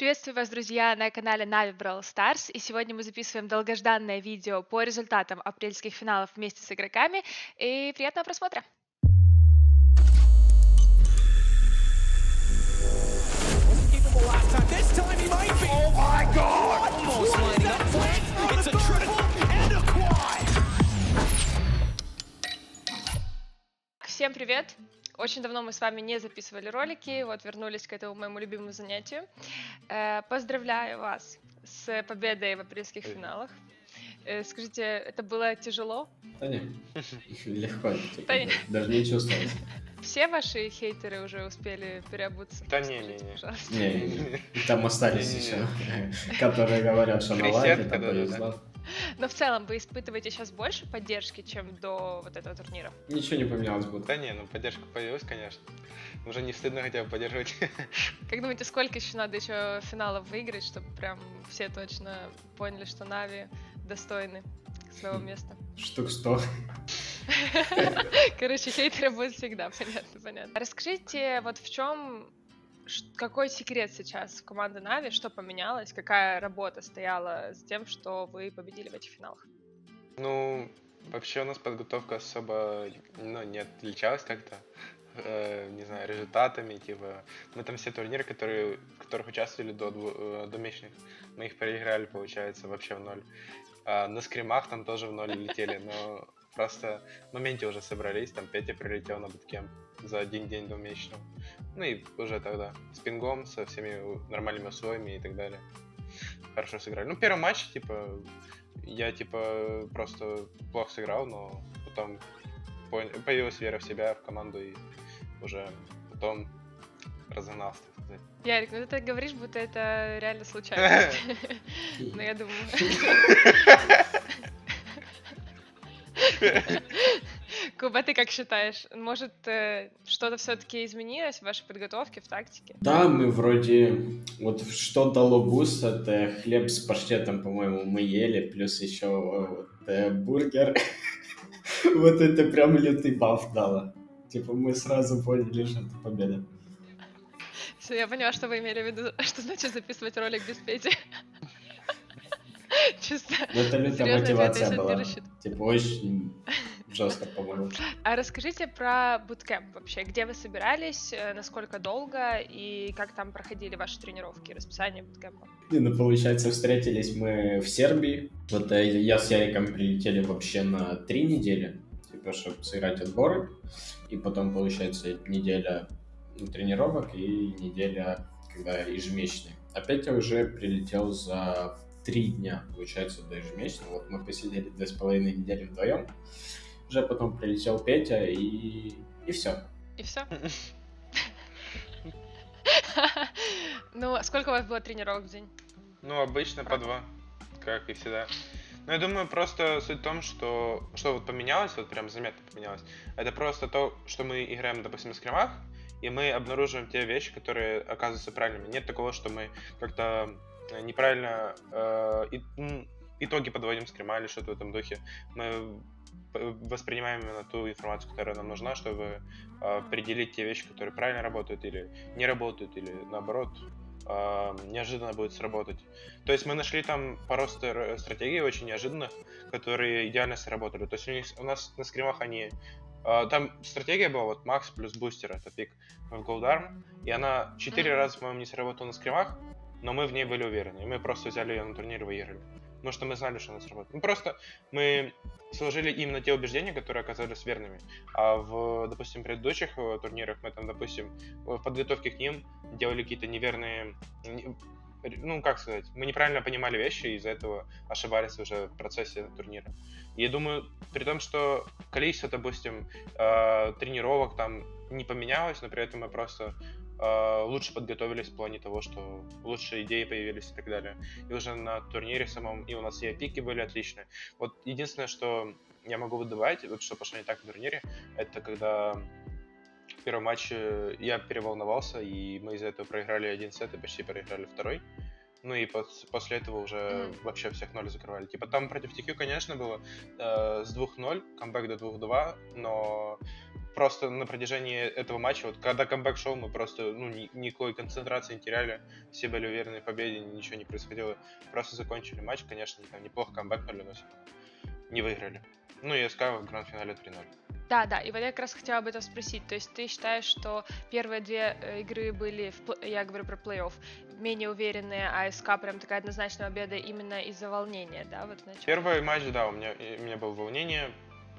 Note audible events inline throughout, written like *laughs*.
Приветствую вас, друзья, на канале Navi Brawl Stars. И сегодня мы записываем долгожданное видео по результатам апрельских финалов вместе с игроками. И приятного просмотра! Всем привет! Очень давно мы с вами не записывали ролики, вот вернулись к этому моему любимому занятию. Э, Поздравляю вас с победой в апрельских финалах. Э, Скажите, это было тяжело? Да не, *laughs* легко, типа, Да не. даже не чувствовалось. Все ваши хейтеры уже успели переобуться? Да Скажите, не-не-не. пожалуйста. Не, там остались еще, *laughs* которые говорят, что на лайке, там повезло. Но в целом вы испытываете сейчас больше поддержки, чем до вот этого турнира? Ничего не поменялось будет. Да не, ну поддержка появилась, конечно. Уже не стыдно хотя бы поддерживать. *laughs* Как думаете, сколько еще надо еще финалов выиграть, чтобы прям все точно поняли, что Нави достойны своего места? Штук сто. *laughs* Короче, хейтеры будут всегда, понятно, понятно. Расскажите, вот в чем, какой секрет сейчас в команды Нави, что поменялось, какая работа стояла с тем, что вы победили в этих финалах? Ну, вообще у нас подготовка особо ну, не отличалась как-то. э, не знаю, результатами, типа, мы там все турниры, которые, в которых участвовали до, э, до месячных, мы их проиграли, получается, вообще в ноль. А на скримах там тоже в ноль летели, но просто в моменте уже собрались, там Петя прилетел на буткемп за один день до месячного. Ну и уже тогда с пингом, со всеми нормальными условиями и так далее. Хорошо сыграли. Ну, первый матч, типа, я, типа, просто плохо сыграл, но потом появилась вера в себя, в команду, и уже потом разогнался, так сказать. Ярик, ну ты так говоришь, будто это реально случайно. *laughs* Но я думаю... *laughs* *laughs* Куба, ты как считаешь, может, э, что-то все-таки изменилось в вашей подготовке, в тактике? Да, мы вроде... Вот что дало буст, это хлеб с паштетом, по-моему, мы ели, плюс еще вот, э, бургер. *laughs* Вот это прям лютый баф дало. Типа мы сразу поняли, что это победа. Всё, я поняла, что вы имели в виду, *laughs* что значит записывать ролик без Пети. *laughs* Чисто. Но это лютая мотивация была. Типа очень жестко, по-моему. А расскажите про буткемп вообще. Где вы собирались, э, насколько долго и как там проходили ваши тренировки, расписание буткемпа? Не, ну, получается, встретились мы в Сербии. Вот э, я с Яриком прилетели вообще на три недели, типа, чтобы сыграть отборы. И потом, получается, неделя тренировок и неделя, когда ежемесячная. А Петя уже прилетел за три дня, получается, до ежемесячного. Вот мы посидели две с половиной недели вдвоем. Уже потом прилетел Петя и... и все. И все? *laughs* Ну, а сколько у вас было тренировок в день? Ну, обычно по два, как и всегда. Ну, я думаю, просто суть в том, что что вот поменялось, вот прям заметно поменялось, это просто то, что мы играем, допустим, на скримах, и мы обнаруживаем те вещи, которые оказываются правильными. Нет такого, что мы как-то э, неправильно э, и- итоги подводим скрима или что-то в этом духе. Мы воспринимаем именно ту информацию, которая нам нужна, чтобы э, определить те вещи, которые правильно работают или не работают, или наоборот э, неожиданно будет сработать. То есть мы нашли там пару стр- стратегий очень неожиданных, которые идеально сработали. То есть у, них, у нас на скримах они... э, там стратегия была вот Макс плюс бустер, это пик в Голдарм, и она четыре Мгм. раза, по-моему, не сработала на скримах, но мы в ней были уверены, и мы просто взяли ее на турнир и выиграли. Потому что мы знали, что она сработает. Ну просто мы сложили именно те убеждения, которые оказались верными. А в, допустим, предыдущих э, турнирах мы там, допустим, в подготовке к ним делали какие-то неверные не- ну, как сказать, мы неправильно понимали вещи, и из-за этого ошибались уже в процессе турнира. Я думаю, при том, что количество, допустим, э, тренировок там не поменялось, но при этом мы просто лучше подготовились в плане того, что лучшие идеи появились и так далее. И уже на турнире самом, и у нас и пики были отличные. Вот единственное, что я могу выдавать, вот что пошло не так на турнире, это когда в первом матче я переволновался, и мы из-за этого проиграли один сет и почти проиграли второй. Ну и пос- после этого уже Мгм. вообще всех ноль закрывали. Типа там против TQ, конечно, было э, с 2-0, камбэк до 2-2, но просто на протяжении этого матча, вот когда камбэк шел, мы просто ну, ни- никакой концентрации не теряли, все были уверены в победе, ничего не происходило. Просто закончили матч, конечно, там неплохо камбэкнули, но всё равно не выиграли. Ну и СК в гранд-финале 3-0. Да, да, и вот я как раз хотела об этом спросить. То есть ты считаешь, что первые две э, игры были, в я говорю про плей-офф, менее уверенные, а СК прям такая однозначная победа именно из-за волнения, да, вот в начале? Первый матч, да, у меня, у меня было волнение.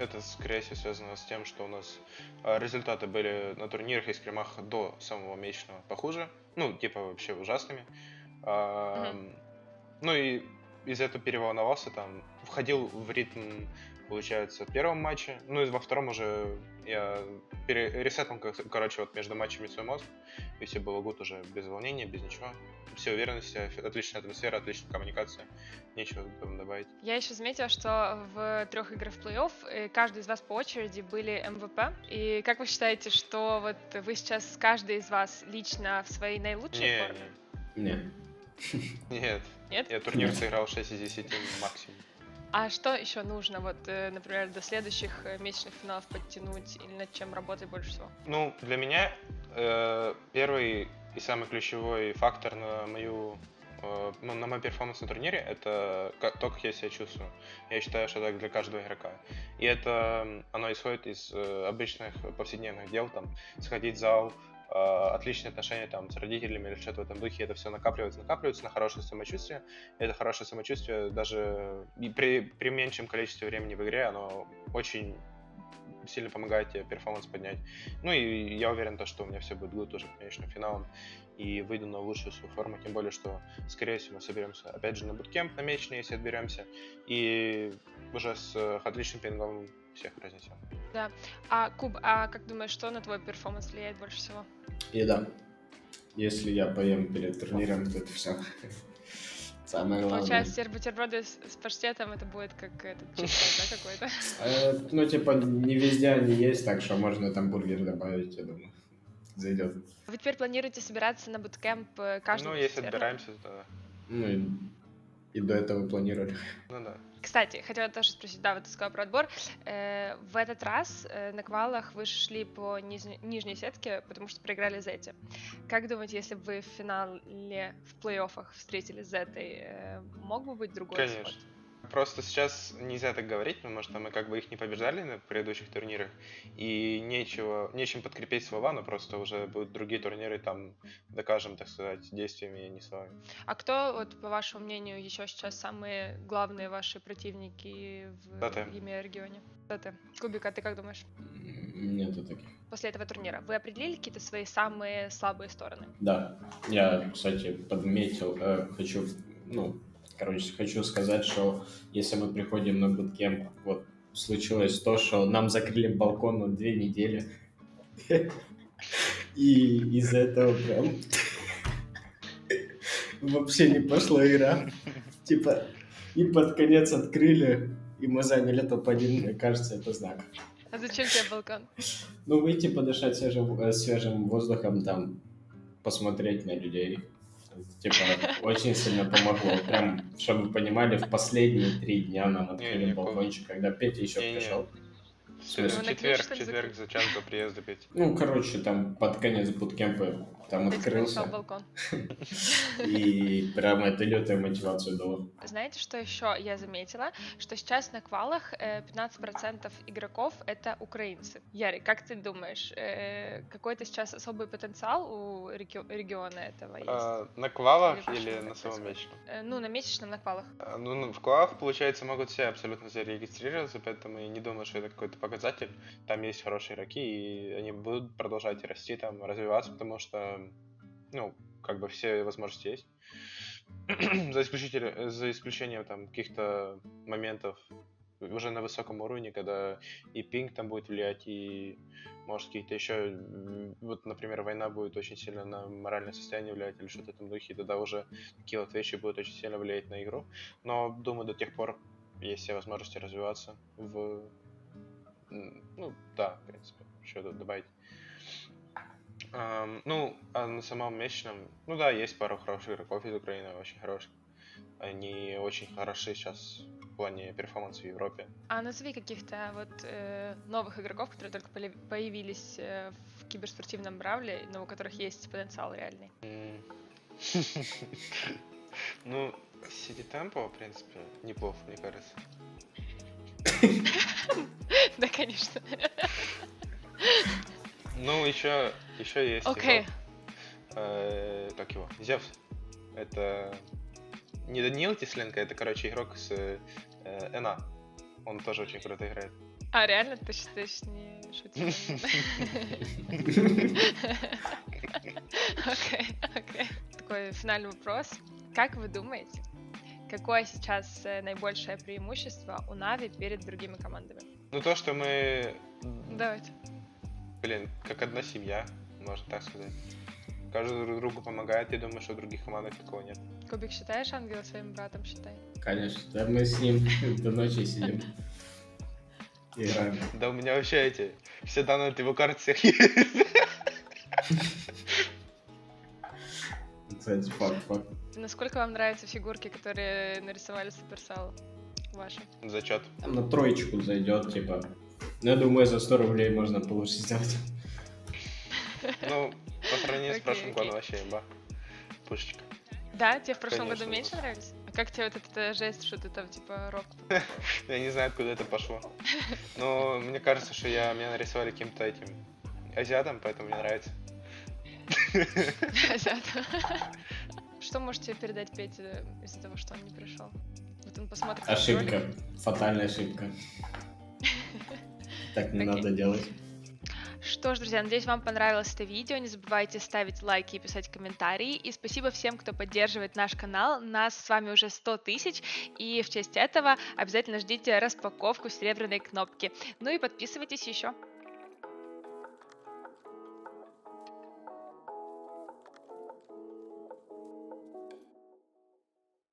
Это, скорее всего, связано с тем, что у нас э, результаты были на турнирах и скримах до самого месячного похуже. Ну, типа, вообще ужасными. А, Ну и из-за этого переволновался, там, входил в ритм, получается, в первом матче. Ну и во втором уже я перересетал, короче, вот между матчами свой мозг. И все было гуд уже без волнения, без ничего. Все уверенности, отличная атмосфера, отличная коммуникация. Нечего там добавить. Я еще заметила, что в трех играх в плей-офф э, каждый из вас по очереди были МВП. И как вы считаете, что вот вы сейчас, каждый из вас лично в своей наилучшей Не, форме? Не. Не. Нет, Нет? я турнир сыграл 6 из 10 максимум. А что еще нужно, вот, э, например, до следующих э, месячных финалов подтянуть или над чем работать больше всего? Ну, для меня э, первый и самый ключевой фактор на мою э, ну, на мой перформанс на турнире это как, то, как я себя чувствую. Я считаю, что так для каждого игрока. И это оно исходит из э, обычных повседневных дел, там, сходить в зал, отличные отношения там с родителями или что-то в этом духе, это все накапливается, накапливается на хорошее самочувствие. Это хорошее самочувствие даже при, при меньшем количестве времени в игре, оно очень сильно помогает тебе перформанс поднять. Ну и я уверен, то, что у меня все будет good уже к конечным финалам и выйду на лучшую свою форму, тем более, что, скорее всего, мы соберемся опять же на буткемп на месячный, если отберемся, и уже с э, отличным пингом всех разнесем. А, Куб, а как думаешь, что на твой перформанс влияет больше всего? Еда. Если я поем перед турниром, то это все. Самое главное. Получается, теперь бутерброды с, с паштетом это будет как этот чизкейк, да, какой-то? *laughs* Э, Ну, типа, не везде они есть, так что можно там бургер добавить, я думаю. Зайдет. Вы теперь планируете собираться на буткемп э, каждый ну, если четверг? отбираемся, то Ну и, до этого планировали. ну да. Кстати, хотела тоже спросить, да, вот ты сказала про отбор. Э, в этот раз э, на квалах вы шли по низ- нижней сетке, потому что проиграли Зете. Как думаете, если бы вы в финале, в плей-оффах встретились с Зетой, э, мог бы быть другой исход? Просто сейчас нельзя так говорить, потому что мы как бы их не побеждали на предыдущих турнирах, и нечего, нечем подкрепить слова, но просто уже будут другие турниры, там докажем, так сказать, действиями, а не словами. А кто, вот, по вашему мнению, еще сейчас самые главные ваши противники в Дата. ЕМЕ-регионе? Дата. Кубик, а ты как думаешь? Нету таких. После этого турнира вы определили какие-то свои самые слабые стороны? Да, я, кстати, подметил, э, хочу, ну, короче, хочу сказать, что если мы приходим на буткемп, вот случилось то, что нам закрыли балкон на две недели, и из-за этого прям вообще не пошла игра. Типа, и под конец открыли, и мы заняли топ-1, мне кажется, это знак. А зачем тебе балкон? Ну, выйти подышать свежим, э, свежим воздухом, там, посмотреть на людей. Типа, очень сильно помогло. Прям, чтобы вы понимали, в последние три дня нам открыли балкончик, когда Петя еще пришел. В смысле? Вы на четверг, ли четверг за час до приезда пить. Ну, короче, там под конец буткемпа там открылся. балкон. *laughs* И прям это лютая мотивация дала. Знаете, что еще я заметила? Что сейчас на квалах э, 15% игроков это украинцы. Ярик, как ты думаешь, э, какой-то сейчас особый потенциал у реги- региона этого есть? А, на квалах Или на самом месячном? Э, ну, на месячном на квалах. А, Ну, ну, в квалах, получается, могут все абсолютно зарегистрироваться, поэтому я не думаю, что это какой-то показатель. Там есть хорошие игроки, и они будут продолжать расти, там, развиваться, потому что, ну, как бы все возможности есть. *clears throat* за, исключитель- за исключением там каких-то моментов уже на высоком уровне, когда и пинг там будет влиять, и может какие-то еще, вот, например, война будет очень сильно на моральное состояние влиять или что-то в этом духе, тогда уже такие вот вещи будут очень сильно влиять на игру. Но, думаю, до тех пор есть все возможности развиваться в... Ну, да, в принципе, что тут добавить. Ам, ну, а на самом месячном, ну да, есть пару хороших игроков из Украины, очень хороших. Они очень хороши сейчас в плане перформанса в Европе. А назови каких-то вот э, новых игроков, которые только появились э, в киберспортивном бравле, но у которых есть потенциал реальный. *laughs* Ну, Сити Темпо, в принципе, неплохо, мне кажется. *laughs* *laughs* Да, конечно. Ну, еще, еще есть. Окей. э, как его? Зевс. Это не Даниил Тесленко, это, короче, игрок с э, НА. Он тоже очень круто играет. А, реально? Ты считаешь, не шутишь? *laughs* Окей, окей. Такой финальный вопрос. Как вы думаете, какое сейчас э, наибольшее преимущество у Нави перед другими командами? Ну, то, что мы, Давайте. блин, как одна семья, можно так сказать. Каждый друг другу помогает, я думаю, что в других командах такого нет. Кубик считаешь ангела своим братом, считай. Конечно, да мы с ним *laughs* до ночи сидим. Играем. Да у меня вообще эти, все данные от его карт всех есть. *laughs* Кстати, факт, факт. Насколько вам нравятся фигурки, которые нарисовали Суперсал? Ваши? Зачет. Там на троечку зайдет, типа. Ну, я думаю, за 100 рублей можно получше сделать. Ну, по сравнению с прошлым годом вообще имба. Пушечка. Да, тебе в прошлом году меньше нравились? А как тебе вот эта жесть, что ты там типа рок? *laughs* Я не знаю, откуда это пошло. *laughs* Но мне кажется, что я меня нарисовали каким-то этим азиатом, поэтому мне нравится. Что можете передать Пете из-за того, что он не пришел? Вот он посмотрит. Ошибка. Фатальная ошибка. Так не надо делать. Что ж, друзья, надеюсь, вам понравилось это видео. Не забывайте ставить лайки и писать комментарии. И спасибо всем, кто поддерживает наш канал. Нас с вами уже 100 тысяч. И в честь этого обязательно ждите распаковку серебряной кнопки. Ну и подписывайтесь еще.